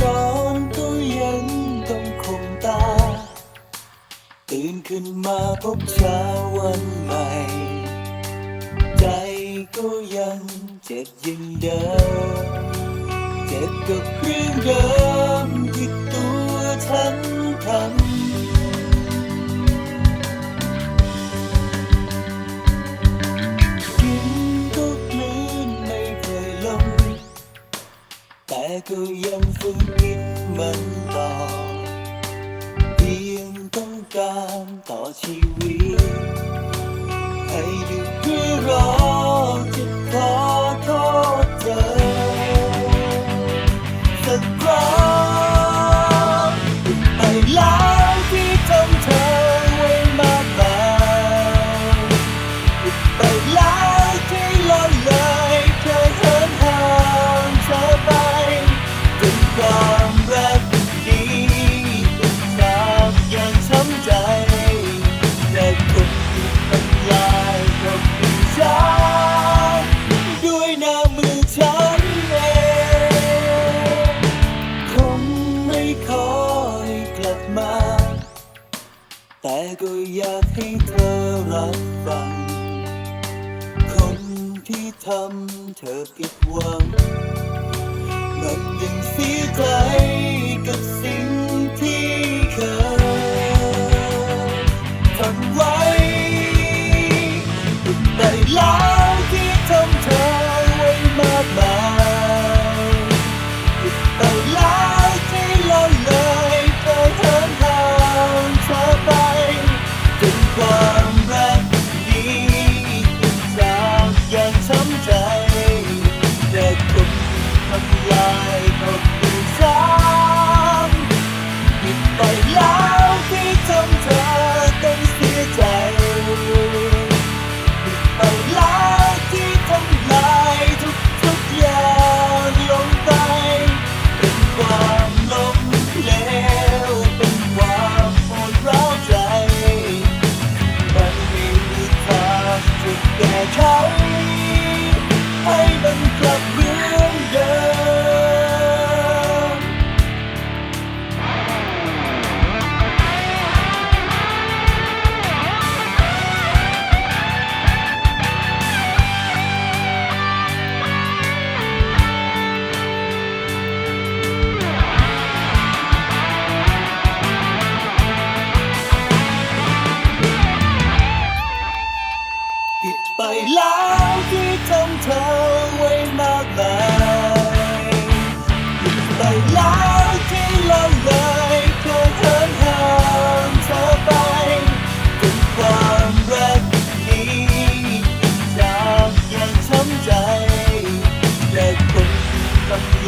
นอนก็ยังต้องคงตา ตื่นขึ้นมาพบเช้าวันใหม่ ใจก็ยังเจ็บยิ่งเดิม ก็ยังฝืนคิดมันต่อเพียงต้องการต่อชีวิต ก็อยากให้เธอรับฟัง คนที่ทำเธอผิดหวัง มันยังเสียใจ love.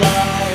love.